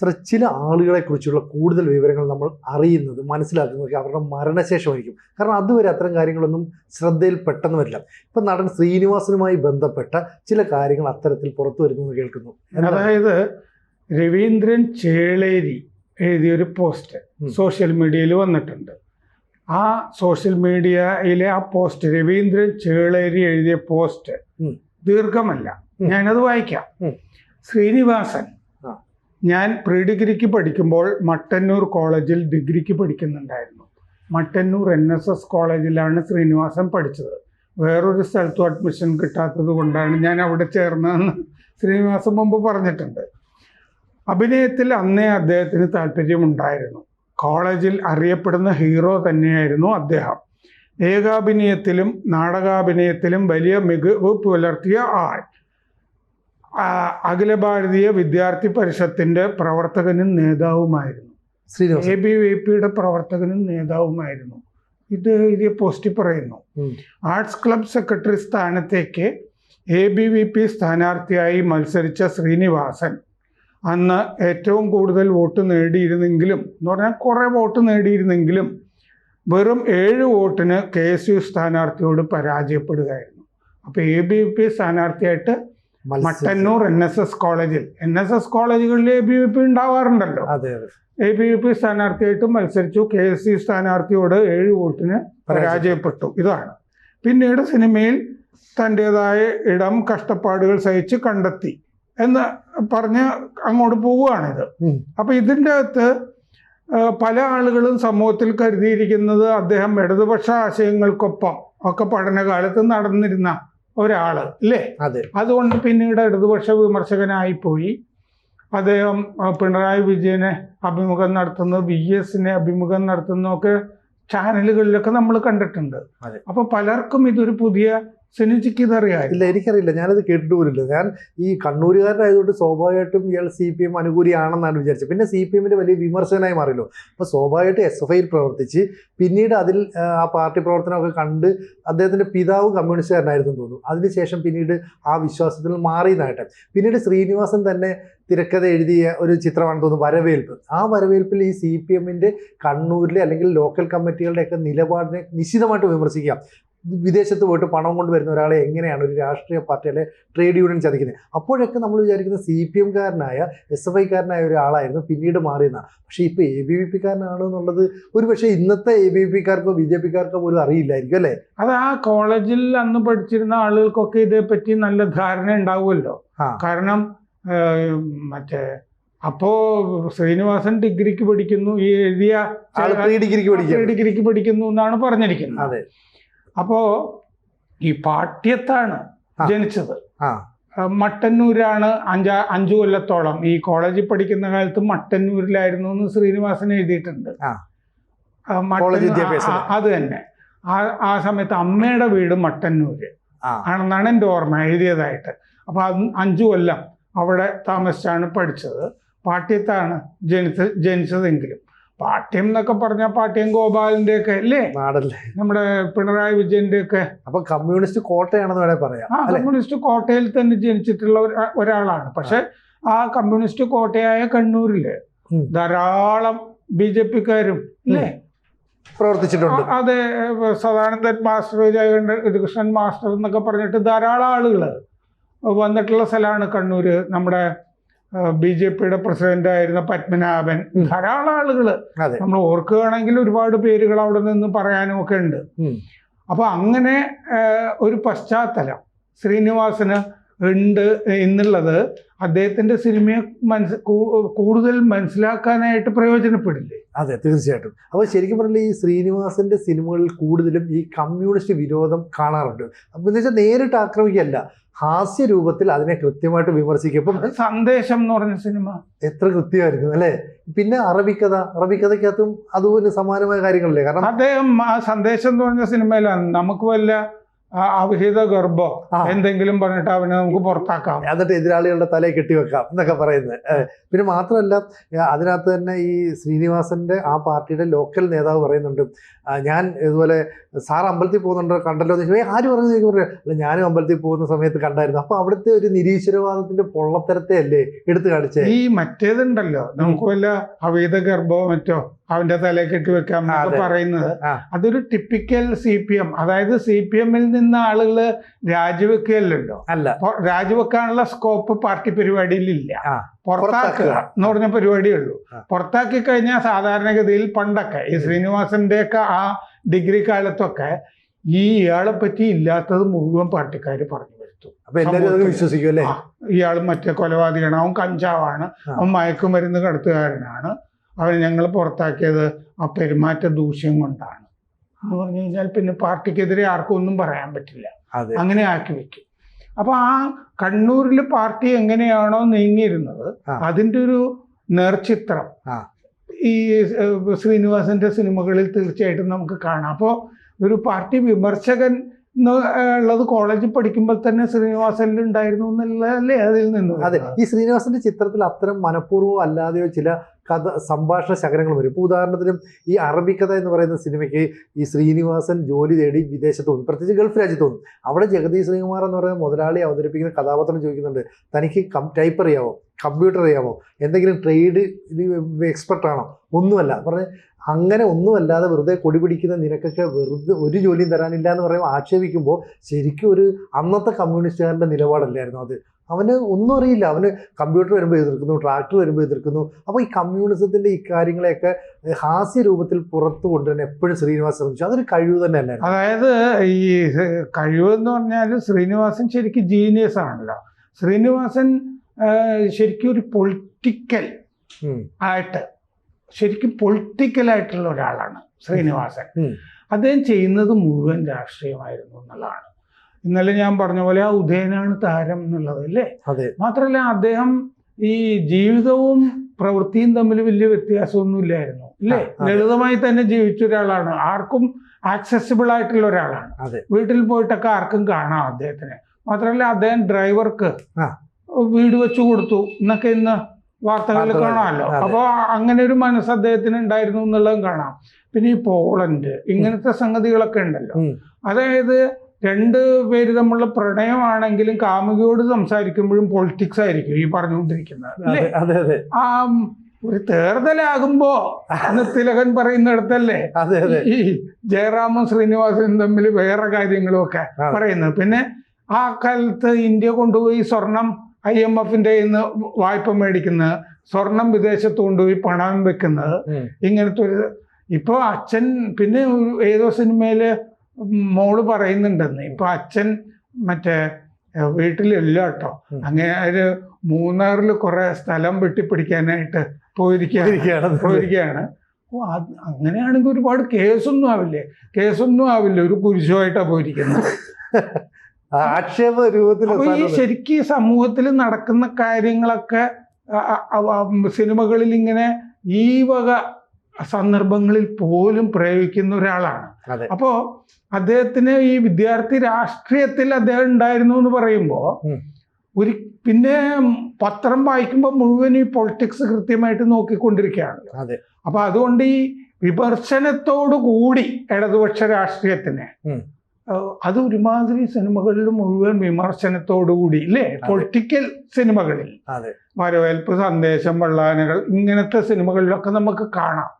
Sir ചില ആളുകളെ കുറിച്ചുള്ള കൂടുതൽ വിവരങ്ങൾ നമ്മൾ അറിയുന്നത് മനസ്സിലാക്കുന്നത് അവരുടെ മരണശേഷമായിരിക്കും. കാരണം അതുവരെ അത്തരം കാര്യങ്ങളൊന്നും ശ്രദ്ധയിൽ പെട്ടെന്ന് വരില്ല ഇപ്പൊ നടൻ ശ്രീനിവാസനുമായി ബന്ധപ്പെട്ട ചില കാര്യങ്ങൾ അത്തരത്തിൽ പുറത്തു വരുന്നു എന്ന് കേൾക്കുന്നു. അതായത് രവീന്ദ്രൻ ചേളേരി എഴുതിയൊരു പോസ്റ്റ് സോഷ്യൽ മീഡിയയിൽ വന്നിട്ടുണ്ട്. ആ സോഷ്യൽ മീഡിയയിലെ ആ പോസ്റ്റ് രവീന്ദ്രൻ ചേളേരി എഴുതിയ പോസ്റ്റ് ദീർഘമല്ല. ഞാനത് വായിക്കാം. ശ്രീനിവാസൻ. ഞാൻ പ്രീ ഡിഗ്രിക്ക് പഠിക്കുമ്പോൾ മട്ടന്നൂർ കോളേജിൽ ഡിഗ്രിക്ക് പഠിക്കുന്നുണ്ടായിരുന്നു. മട്ടന്നൂർ എൻ എസ് എസ് കോളേജിലാണ് ശ്രീനിവാസൻ പഠിച്ചത്. വേറൊരു സ്ഥലത്തും അഡ്മിഷൻ കിട്ടാത്തത് കൊണ്ടാണ് ഞാൻ അവിടെ ചേർന്നതെന്ന് ശ്രീനിവാസൻ മുമ്പ് പറഞ്ഞിട്ടുണ്ട്. അഭിനയത്തിൽ അന്നേ അദ്ദേഹത്തിന് താല്പര്യമുണ്ടായിരുന്നു. കോളേജിൽ അറിയപ്പെടുന്ന ഹീറോ തന്നെയായിരുന്നു അദ്ദേഹം. ഏകാഭിനയത്തിലും നാടകാഭിനയത്തിലും വലിയ മികവ് പുലർത്തിയ ആൾ. അഖില ഭാരതീയ വിദ്യാർത്ഥി പരിഷത്തിന്റെ പ്രവർത്തകനും നേതാവുമായിരുന്നു. എ ബി വി പിയുടെ പ്രവർത്തകനും നേതാവുമായിരുന്നു. ഇത് ഇത് പോസ്റ്റിൽ പറയുന്നു. ആർട്സ് ക്ലബ് സെക്രട്ടറി സ്ഥാനത്തേക്ക് എ ബി വി പി സ്ഥാനാർത്ഥിയായി മത്സരിച്ച ശ്രീനിവാസൻ അന്ന് ഏറ്റവും കൂടുതൽ വോട്ട് നേടിയിരുന്നെങ്കിലും എന്ന് പറഞ്ഞാൽ കുറേ വോട്ട് നേടിയിരുന്നെങ്കിലും വെറും ഏഴ് വോട്ടിന് കെ എസ് യു സ്ഥാനാർത്ഥിയോട് പരാജയപ്പെടുകയായിരുന്നു. അപ്പോൾ എ ബി വി പി സ്ഥാനാർത്ഥിയായിട്ട് മട്ടന്നൂർ എൻ എസ് എസ് കോളേജിൽ എൻ എസ് എസ് കോളേജുകളിൽ എ ബി വി പി ഉണ്ടാവാറുണ്ടല്ലോ. അതെ അതെ. എ ബി വി പി സ്ഥാനാർത്ഥിയായിട്ട് മത്സരിച്ചു. കെ എസ് സി സ്ഥാനാർത്ഥിയോട് ഏഴ് വോട്ടിന് പരാജയപ്പെട്ടു. ഇതാണ്. പിന്നീട് സിനിമയിൽ തന്റെതായ ഇടം കഷ്ടപ്പാടുകൾ സഹിച്ച് കണ്ടെത്തി എന്ന് പറഞ്ഞ് അങ്ങോട്ട് പോവുകയാണിത്. അപ്പൊ ഇതിന്റെ അകത്ത് പല ആളുകളും സമൂഹത്തിൽ കരുതിയിരിക്കുന്നത് അദ്ദേഹം ഇടതുപക്ഷ ആശയങ്ങൾക്കൊപ്പം ഒക്കെ പഠനകാലത്ത് നടന്നിരുന്ന ഒരാൾ അല്ലേ അതെ. അതുകൊണ്ട് പിന്നീട് ഇടതുപക്ഷ വിമർശകനായി പോയി അദ്ദേഹം പിണറായി വിജയനെ അഭിമുഖം നടത്തുന്നു വി എസിനെ അഭിമുഖം നടത്തുന്നൊക്കെ ചാനലുകളിലൊക്കെ നമ്മൾ കണ്ടിട്ടുണ്ട്. അപ്പൊ പലർക്കും ഇതൊരു പുതിയ സിനിജിക്ക് ഇതറിയാം ഇല്ല എനിക്കറിയില്ല. ഞാനത് കേട്ടിട്ട് പോലില്ല ഞാൻ ഈ കണ്ണൂരുകാരനായതുകൊണ്ട് സ്വാഭാവികമായിട്ടും ഇയാൾ സി പി എം അനുകൂലിയാണെന്നാണ് വിചാരിച്ചത്. പിന്നെ സി പി എമ്മിന്റെ വലിയ വിമർശകനായി മാറിയല്ലോ. അപ്പോൾ സ്വാഭാവികമായിട്ട് എസ് എഫ് ഐയിൽ പ്രവർത്തിച്ച് പിന്നീട് അതിൽ ആ, പാർട്ടി പ്രവർത്തനമൊക്കെ കണ്ട് അദ്ദേഹത്തിന്റെ പിതാവ് കമ്മ്യൂണിസ്റ്റുകാരനായിരുന്നു തോന്നുന്നു. അതിനുശേഷം പിന്നീട് ആ വിശ്വാസത്തിൽ മാറിയെന്നായിട്ട് പിന്നീട് ശ്രീനിവാസൻ തന്നെ തിരക്കഥ എഴുതിയ ഒരു ചിത്രമാണ് തോന്നുന്നു വരവേൽപ്പ്. ആ വരവേൽപ്പിൽ ഈ സി പി എമ്മിന്റെ കണ്ണൂരിലെ അല്ലെങ്കിൽ ലോക്കൽ കമ്മിറ്റികളുടെയൊക്കെ നിലപാടിനെ നിശ്ചിതമായിട്ട് വിമർശിക്കാം. വിദേശത്ത് പോയിട്ട് പണം കൊണ്ട് വരുന്ന ഒരാളെ എങ്ങനെയാണ് ഒരു രാഷ്ട്രീയ പാർട്ടിയിലെ ട്രേഡ് യൂണിയൻ ചതിക്കുന്നത്? അപ്പോഴൊക്കെ നമ്മൾ വിചാരിക്കുന്ന സി പി എംകാരനായ എസ് എഫ് ഐക്കാരനായ ഒരാളായിരുന്നു പിന്നീട് മാറിയെന്നാണ് പക്ഷേ ഇപ്പോൾ എ ബി വി പിക്കാരനാണോ എന്നുള്ളത് ഒരു പക്ഷേ ഇന്നത്തെ എ ബി വി പിക്കാർക്കോ ബി ജെ പിക്കാർക്കോ പോലും അറിയില്ലായിരിക്കും അല്ലേ? അത് ആ കോളേജിൽ അന്ന് പഠിച്ചിരുന്ന ആളുകൾക്കൊക്കെ ഇതേപ്പറ്റി നല്ല ധാരണ ഉണ്ടാവുമല്ലോ. കാരണം മറ്റേ അപ്പോ ശ്രീനിവാസൻ ഡിഗ്രിക്ക് പഠിക്കുന്നു ഈ എഴുതിയ ഡിഗ്രിക്ക് ഡിഗ്രിക്ക് പഠിക്കുന്നു എന്നാണ് പറഞ്ഞിരിക്കുന്നത്. അതെ. അപ്പോ ഈ പാട്യത്താണ് ജനിച്ചത്. മട്ടന്നൂരാണ് അഞ്ചാ അഞ്ചു കൊല്ലത്തോളം. ഈ കോളേജിൽ പഠിക്കുന്ന കാലത്ത് മട്ടന്നൂരിലായിരുന്നു എന്ന് ശ്രീനിവാസൻ എഴുതിയിട്ടുണ്ട്. അത് തന്നെ. ആ ആ സമയത്ത് അമ്മയുടെ വീട് മട്ടന്നൂര്. ആണെന്നാണ് എന്റെ ഓർമ്മ എഴുതിയതായിട്ട്. അപ്പൊ അത് അഞ്ചു കൊല്ലം അവിടെ താമസിച്ചാണ് പഠിച്ചത്. പാട്യത്താണ് ജനിച്ച ജനിച്ചതെങ്കിലും. പാട്യം എന്നൊക്കെ പറഞ്ഞ പാട്യം ഗോപാലിന്റെ ഒക്കെ അല്ലേ? നാടല്ലേ? നമ്മുടെ പിണറായി വിജയന്റെ ഒക്കെ അപ്പൊ കമ്മ്യൂണിസ്റ്റ് കോട്ടയാണെന്ന് വേണേ പറയാം ആ കമ്മ്യൂണിസ്റ്റ് കോട്ടയിൽ തന്നെ ജനിച്ചിട്ടുള്ള ഒരാളാണ്. പക്ഷെ ആ കമ്മ്യൂണിസ്റ്റ് കോട്ടയായ കണ്ണൂരിൽ. ധാരാളം ബി ജെ പിക്കാരും അല്ലേ? പ്രവർത്തിച്ചിട്ടുണ്ട്. അതെ സദാനന്ദൻ മാസ്റ്റർ ജയകണ്ഠൻ കൃഷ്ണൻ മാസ്റ്റർ എന്നൊക്കെ പറഞ്ഞിട്ട് ധാരാളം ആളുകൾ വന്നിട്ടുള്ള സ്ഥലമാണ് കണ്ണൂര്. നമ്മുടെ ബി ജെ പിയുടെ പ്രസിഡന്റ് ആയിരുന്ന പത്മനാഭൻ ധാരാളം ആളുകൾ നമ്മൾ ഓർക്കുകയാണെങ്കിൽ ഒരുപാട് പേരുകൾ അവിടെ നിന്ന് പറയാനും ഒക്കെ ഉണ്ട്. അപ്പൊ അങ്ങനെ ഒരു പശ്ചാത്തലം ശ്രീനിവാസന് ഉണ്ട് എന്നുള്ളത് അദ്ദേഹത്തിന്റെ സിനിമയെ മനസ് കൂടുതൽ മനസ്സിലാക്കാനായിട്ട് പ്രയോജനപ്പെടില്ലേ? അതെ തീർച്ചയായിട്ടും. അപ്പോൾ ശരിക്കും പറഞ്ഞാൽ ഈ ശ്രീനിവാസന്റെ സിനിമകളിൽ കൂടുതലും ഈ കമ്മ്യൂണിസ്റ്റ് വിരോധം കാണാറുണ്ട്. അപ്പം എന്ന് വെച്ചാൽ നേരിട്ട് ആക്രമിക്കല്ല ഹാസ്യ രൂപത്തിൽ അതിനെ കൃത്യമായിട്ട് വിമർശിക്കും സന്ദേശം എന്ന് പറഞ്ഞ സിനിമ. എത്ര കൃത്യമായിരിക്കും അല്ലേ? പിന്നെ അറബിക്കഥ അറബിക്കഥയ്ക്കകത്തും അതുപോലെ സമാനമായ കാര്യങ്ങളല്ലേ? കാരണം അദ്ദേഹം ആ സന്ദേശം എന്ന് പറഞ്ഞ സിനിമയിലാണ്. നമുക്ക് വല്ല അവിഹിത ഗർഭോ എന്തെങ്കിലും പറഞ്ഞിട്ട് അവനെ നമുക്ക് പുറത്താക്കാം. എന്നിട്ട് എതിരാളികളുടെ തലയിൽ കെട്ടിവെക്കാം എന്നൊക്കെ പറയുന്നത്. പിന്നെ മാത്രമല്ല അതിനകത്ത് തന്നെ ഈ ശ്രീനിവാസന്റെ ആ പാർട്ടിയുടെ ലോക്കൽ നേതാവ് പറയുന്നുണ്ട്. ഞാൻ ഇതുപോലെ സാർ അമ്പലത്തിൽ പോകുന്നുണ്ടോ? കണ്ടല്ലോ എന്ന് ചോദിച്ചാൽ ആര് പറഞ്ഞു? ചോദിക്കും. പറയാം അല്ല ഞാനും അമ്പലത്തിൽ പോകുന്ന സമയത്ത് കണ്ടായിരുന്നു. അപ്പൊ അവിടുത്തെ ഒരു നിരീശ്വരവാദത്തിന്റെ പൊള്ളത്തരത്തെ അല്ലേ എടുത്തു കാണിച്ചേ? ഈ മറ്റേതുണ്ടല്ലോ. നമുക്ക് വല്ല അവിഹിത ഗർഭോ മറ്റോ? അവന്റെ തലയിൽ കെട്ടിവെക്കാം ആ, എന്നൊക്കെ പറയുന്നത്. അതൊരു ടിപ്പിക്കൽ സി പി എം അതായത് സി പി എമ്മിൽ നിന്ന് ആളുകൾ രാജിവെക്കുകയല്ലല്ലോ. അല്ല. രാജിവെക്കാനുള്ള സ്കോപ്പ് പാർട്ടി പരിപാടിയിലില്ല. ഇല്ല പുറത്താക്കുക. എന്ന് പറഞ്ഞ പരിപാടിയേ ഉള്ളൂ പുറത്താക്കി കഴിഞ്ഞാൽ സാധാരണഗതിയിൽ പണ്ടൊക്കെ ഈ ശ്രീനിവാസന്റെ ഒക്കെ ആ ഡിഗ്രി കാലത്തൊക്കെ ഈ ഇയാളെ പറ്റി ഇല്ലാത്തത് മുഴുവൻ പാർട്ടിക്കാർ പറഞ്ഞു വരുത്തും വിശ്വസിക്കും ഇയാൾ മറ്റേ കൊലപാതകനാവും കഞ്ചാവാണ് അവൻ മയക്കുമരുന്ന് കടത്തുകാരനാണ്. അവൻ ഞങ്ങൾ പുറത്താക്കിയത് ആ പെരുമാറ്റ ദൂഷ്യം കൊണ്ടാണ്. എന്ന് പറഞ്ഞു കഴിഞ്ഞാൽ പിന്നെ പാർട്ടിക്കെതിരെ ആർക്കും ഒന്നും പറയാൻ പറ്റില്ല. അങ്ങനെ ആക്കി വെക്കും. അപ്പൊ ആ കണ്ണൂരിൽ പാർട്ടി എങ്ങനെയാണോ നീങ്ങിയിരുന്നത് അതിന്റെ അതിന്റെ ഒരു നേർചിത്രം ഈ ശ്രീനിവാസന്റെ സിനിമകളിൽ തീർച്ചയായിട്ടും നമുക്ക് കാണാം. അപ്പോൾ ഒരു പാർട്ടി വിമർശകൻ ഉള്ളത് കോളേജിൽ പഠിക്കുമ്പോൾ തന്നെ ശ്രീനിവാസനിൽ ഉണ്ടായിരുന്നു എന്നുള്ളതല്ലേ അതിൽ നിന്ന് അതെ. ഈ ശ്രീനിവാസന്റെ ചിത്രത്തിൽ അത്തരം മനഃപൂർവം അല്ലാതെയോ ചില കഥ സംഭാഷണ ശകലങ്ങൾ വരും. ഇപ്പോൾ ഉദാഹരണത്തിന് ഈ അറബിക്കഥ എന്ന് പറയുന്ന സിനിമയ്ക്ക് ഈ ശ്രീനിവാസൻ ജോലി തേടി വിദേശത്ത് തോന്നും പ്രത്യേകിച്ച് ഗൾഫ് രാജ്യത്ത് തോന്നും അവിടെ ജഗദീഷ് ശ്രീകുമാർ എന്ന് പറയുന്ന മുതലാളി അവതരിപ്പിക്കുന്ന കഥാപാത്രം ചോദിക്കുന്നുണ്ട് തനിക്ക് കം ടൈപ്പ് അറിയാമോ കമ്പ്യൂട്ടർ അറിയാമോ എന്തെങ്കിലും ട്രേഡ് എക്സ്പെർട്ട് ആണോ? ഒന്നുമല്ല. പറഞ്ഞ് അങ്ങനെ ഒന്നുമല്ലാതെ വെറുതെ കൊടി പിടിക്കുന്ന നിനക്കൊക്കെ വെറുതെ ഒരു ജോലിയും തരാനില്ല എന്ന് പറയുമ്പോൾ ആക്ഷേപിക്കുമ്പോൾ ശരിക്കും ഒരു അന്നത്തെ കമ്മ്യൂണിസ്റ്റുകാരുടെ നിലപാടല്ലായിരുന്നു അത്. അവന് ഒന്നും അറിയില്ല. അവന് കമ്പ്യൂട്ടർ വരുമ്പോൾ എതിർക്കുന്നു ട്രാക്ടർ വരുമ്പോൾ എതിർക്കുന്നു. അപ്പോൾ ഈ കമ്മ്യൂണിസത്തിന്റെ ഈ കാര്യങ്ങളെയൊക്കെ ഹാസ്യ രൂപത്തിൽ പുറത്തു കൊണ്ടുവരാൻ എപ്പോഴും ശ്രീനിവാസ് ശ്രമിച്ചു. അതൊരു കഴിവ് തന്നെ തന്നെ അതായത് ഈ കഴിവെന്ന് പറഞ്ഞാൽ ശ്രീനിവാസൻ ശരിക്കും ജീനിയസ് ആണല്ലോ. ശ്രീനിവാസൻ ശരിക്കും ഒരു പൊളിറ്റിക്കൽ. ആയിട്ട് ശരിക്കും പൊളിറ്റിക്കലായിട്ടുള്ള ഒരാളാണ് ശ്രീനിവാസൻ. അദ്ദേഹം ചെയ്യുന്നത് മുഴുവൻ രാഷ്ട്രീയമായിരുന്നു എന്നുള്ളതാണ്. ഇന്നലെ ഞാൻ പറഞ്ഞ പോലെ ആ ഉദയനാണ് താരം എന്നുള്ളത് അല്ലേ? അതെ. മാത്രമല്ല അദ്ദേഹം ഈ ജീവിതവും പ്രവൃത്തിയും തമ്മിൽ വലിയ വ്യത്യാസമൊന്നും ഇല്ലായിരുന്നു അല്ലേ ലളിതമായി തന്നെ ജീവിച്ച ഒരാളാണ്. ആർക്കും ആക്സസിബിൾ ആയിട്ടുള്ള ഒരാളാണ്. അതെ. വീട്ടിൽ പോയിട്ടൊക്കെ ആർക്കും കാണാം അദ്ദേഹത്തിന്. മാത്രമല്ല അദ്ദേഹം ഡ്രൈവർക്ക്. വീട് വെച്ചു കൊടുത്തു എന്നൊക്കെ ഇന്ന് വാർത്തകളിൽ കാണാമല്ലോ. അപ്പോൾ അങ്ങനെ ഒരു മനസ്സ് അദ്ദേഹത്തിന് ഉണ്ടായിരുന്നു എന്നുള്ളതും കാണാം. പിന്നെ ഈ പോളണ്ട് ഇങ്ങനത്തെ സംഗതികളൊക്കെ ഉണ്ടല്ലോ. അതായത് രണ്ട് പേര് തമ്മിലുള്ള പ്രണയമാണെങ്കിലും കാമുകിയോട് സംസാരിക്കുമ്പോഴും പൊളിറ്റിക്സ് ആയിരിക്കും ഈ പറഞ്ഞുകൊണ്ടിരിക്കുന്നത്. ആ ഒരു തേർതലാകുമ്പോ അന്ന് തിലകൻ പറയുന്നിടത്തല്ലേ ഈ ജയറാമും ശ്രീനിവാസനും തമ്മിൽ വേറെ കാര്യങ്ങളും ഒക്കെ പറയുന്നത്. പിന്നെ ആ കാലത്ത് ഇന്ത്യ കൊണ്ടുപോയി സ്വർണം ഐ എം എഫിന്റെ വായ്പ മേടിക്കുന്നത് സ്വർണം വിദേശത്ത് കൊണ്ടുപോയി പണം വെക്കുന്നത് ഇങ്ങനത്തെ ഒരു ഇപ്പൊ അച്ഛൻ പിന്നെ ഏതോ സിനിമയിൽ മോൾ പറയുന്നുണ്ടെന്ന്. ഇപ്പൊ അച്ഛൻ മറ്റേ വീട്ടിലില്ല കേട്ടോ. അങ്ങനെ ഒരു മൂന്നാറിൽ കുറെ സ്ഥലം വെട്ടിപ്പിടിക്കാനായിട്ട് പോയിരിക്കുകയാണ് ഇരിക്കുകയാണ്. പോയിരിക്കുകയാണ് അങ്ങനെയാണെങ്കിൽ ഒരുപാട് കേസൊന്നും ആവില്ലേ? കേസൊന്നും ആവില്ല? ഒരു കുരിശുമായിട്ടാ പോയിരിക്കുന്നത്. ആക്ഷേപ രൂപത്തിൽ ഈ ശരിക്കും സമൂഹത്തിൽ നടക്കുന്ന കാര്യങ്ങളൊക്കെ സിനിമകളിൽ ഇങ്ങനെ ഈ വക സന്ദർഭങ്ങളിൽ പോലും പ്രയോഗിക്കുന്ന ഒരാളാണ്. അതെ. അപ്പോ അദ്ദേഹത്തിന് ഈ വിദ്യാർത്ഥി രാഷ്ട്രീയത്തിൽ അദ്ദേഹം ഉണ്ടായിരുന്നു എന്ന് പറയുമ്പോൾ ഒരു പിന്നെ പത്രം വായിക്കുമ്പോൾ മുഴുവൻ ഈ പൊളിറ്റിക്സ് കൃത്യമായിട്ട് നോക്കിക്കൊണ്ടിരിക്കുകയാണ്. അപ്പൊ അതുകൊണ്ട് ഈ വിമർശനത്തോടു കൂടി ഇടതുപക്ഷ രാഷ്ട്രീയത്തിനെ അത് ഒരുമാതിരി സിനിമകളിൽ മുഴുവൻ വിമർശനത്തോടുകൂടി ഇല്ലേ? പൊളിറ്റിക്കൽ സിനിമകളിൽ. വരവേൽപ്പ് സന്ദേശം വള്ളാനകൾ ഇങ്ങനത്തെ സിനിമകളിലൊക്കെ നമുക്ക് കാണാം.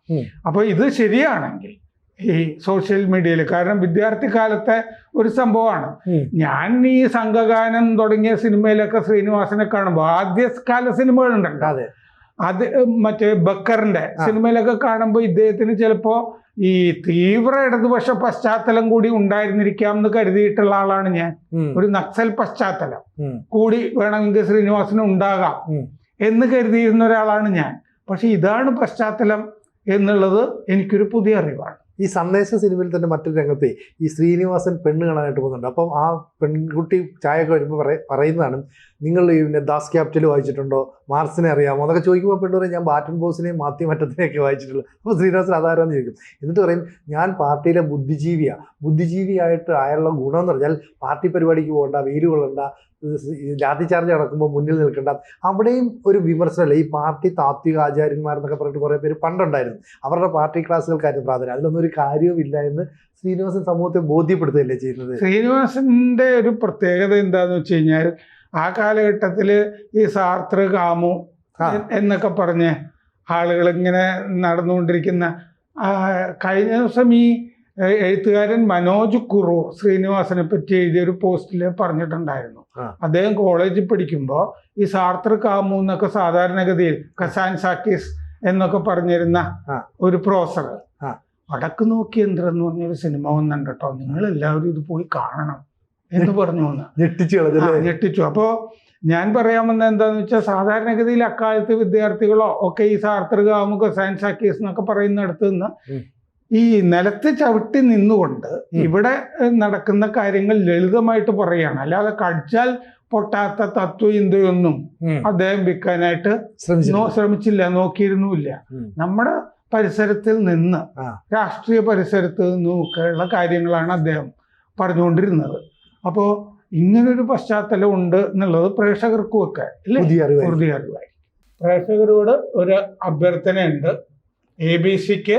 അപ്പൊ ഇത് ശരിയാണെങ്കിൽ ഈ സോഷ്യൽ മീഡിയയിൽ കാരണം വിദ്യാർത്ഥി കാലത്തെ ഒരു സംഭവമാണ്. ഞാൻ ഈ സംഘഗാനം തുടങ്ങിയ സിനിമയിലൊക്കെ ശ്രീനിവാസനെ കാണുമ്പോൾ ആദ്യകാല സിനിമകളുണ്ടല്ലോ. അതെ മറ്റേ ബക്കറിന്റെ. സിനിമയിലൊക്കെ കാണുമ്പോൾ ഇദ്ദേഹത്തിന് ചിലപ്പോ ഈ തീവ്ര ഇടതുപക്ഷ പശ്ചാത്തലം കൂടി ഉണ്ടായിരുന്നിരിക്കാം എന്ന് കരുതിയിട്ടുള്ള ആളാണ് ഞാൻ. ഒരു നക്സൽ പശ്ചാത്തലം. കൂടി വേണമെങ്കിൽ ശ്രീനിവാസന് ഉണ്ടാകാം എന്ന് കരുതിയിരുന്ന ഒരാളാണ് ഞാൻ. പക്ഷെ ഇതാണ് പശ്ചാത്തലം എന്നുള്ളത് എനിക്കൊരു പുതിയ അറിവാണ്. ഈ സന്ദേശ സിനിമയിൽ തന്നെ മറ്റൊരു രംഗത്തെ ഈ ശ്രീനിവാസൻ പെണ്ണ് കാണാനായിട്ട് പോകുന്നുണ്ട്. അപ്പം ആ പെൺകുട്ടി ചായയൊക്കെ വരുമ്പോൾ പറയ പറയുന്നതാണ് നിങ്ങൾ പിന്നെ ദാസ് ക്യാപിറ്റൽ വായിച്ചിട്ടുണ്ടോ? മാർസിനെ അറിയാമോ? അതൊക്കെ ചോദിക്കുമ്പോൾ പെണ്ണ് പറയും ഞാൻ ബാറ്റൻ ബോസിനെയും മാത്യു മറ്റത്തിനെയൊക്കെ വായിച്ചിട്ടുള്ളൂ. അപ്പോൾ ശ്രീനിവാസൻ അതാരാന്ന് ചോദിക്കും. എന്നിട്ട് പറയും ഞാൻ പാർട്ടിയിലെ ബുദ്ധിജീവിയാണ് ബുദ്ധിജീവിയായിട്ട് ആയുള്ള ഗുണമെന്ന് പറഞ്ഞാൽ പാർട്ടി പരിപാടിക്ക് പോകണ്ട വെയിൽ ജാതി ചാർജ് നടക്കുമ്പോൾ മുന്നിൽ നിൽക്കേണ്ട. അവിടെയും ഒരു വിമർശനമല്ല ഈ പാർട്ടി താത്വിക ആചാര്യന്മാരെന്നൊക്കെ പറഞ്ഞിട്ട് കുറേ പേര് പണ്ടുണ്ടായിരുന്നു. അവരുടെ പാർട്ടി ക്ലാസ്സുകൾക്കായിരുന്നു പ്രാധാന്യം. അതിലൊന്നും ഒരു കാര്യവുമില്ല എന്ന് ശ്രീനിവാസൻ സമൂഹത്തെ ബോധ്യപ്പെടുത്തുകയല്ലേ ചെയ്യുന്നത്? ശ്രീനിവാസന്റെ ഒരു പ്രത്യേകത എന്താണെന്ന് വെച്ച് കഴിഞ്ഞാൽ ആ കാലഘട്ടത്തിൽ ഈ സാർത്ര കാമു എന്നൊക്കെ പറഞ്ഞ് ആളുകൾ ഇങ്ങനെ നടന്നുകൊണ്ടിരിക്കുന്ന കഴിഞ്ഞ ദിവസം ഈ എഴുത്തുകാരൻ മനോജ് കുറു ശ്രീനിവാസനെ പറ്റി എഴുതിയൊരു പോസ്റ്റിൽ പറഞ്ഞിട്ടുണ്ടായിരുന്നു. അദ്ദേഹം കോളേജിൽ പഠിക്കുമ്പോൾ ഈ സാർത്ര കാമു എന്നൊക്കെ സാധാരണഗതിയിൽ കസാൻ സാക്കീസ് എന്നൊക്കെ പറഞ്ഞിരുന്ന. ഒരു പ്രോസർ. വടക്ക് നോക്കി യന്ത്രം എന്ന് പറഞ്ഞൊരു സിനിമ വന്നുണ്ട് കേട്ടോ. നിങ്ങൾ എല്ലാവരും ഇത് പോയി കാണണം എന്ന് പറഞ്ഞു ഞെട്ടിച്ചു ഞെട്ടിച്ചു. അപ്പോ ഞാൻ പറയാൻ വന്ന എന്താന്ന് വെച്ചാൽ സാധാരണഗതിയിൽ അക്കാലത്ത് വിദ്യാർത്ഥികളോ ഒക്കെ ഈ സാർത്തൃകാമുക കസാൻ ആക്കീസ് എന്നൊക്കെ പറയുന്നിടത്ത് നിന്ന്. ഈ നിലത്ത് ചവിട്ടി നിന്നുകൊണ്ട് ഇവിടെ നടക്കുന്ന കാര്യങ്ങൾ ലളിതമായിട്ട് പറയുകയാണ്. അല്ലാതെ കടിച്ചാൽ പൊട്ടാത്ത തത്വചിന്തയൊന്നും ഇന്ത്യയൊന്നും അദ്ദേഹം വിൽക്കാനായിട്ട് ശ്രമിച്ചു ശ്രമിച്ചില്ല നോക്കിയിരുന്നുമില്ല. നമ്മുടെ പരിസരത്തിൽ നിന്ന്. രാഷ്ട്രീയ പരിസരത്ത് നിന്നൊക്കെയുള്ള കാര്യങ്ങളാണ് അദ്ദേഹം പറഞ്ഞുകൊണ്ടിരുന്നത്. അപ്പോൾ ഇങ്ങനൊരു പശ്ചാത്തലം ഉണ്ട് എന്നുള്ളത് പ്രേക്ഷകർക്കും ഒക്കെ പുതിയ അറിവായി പ്രേക്ഷകരോട് ഒരു അഭ്യർത്ഥനയുണ്ട്. എ ബി സിക്ക്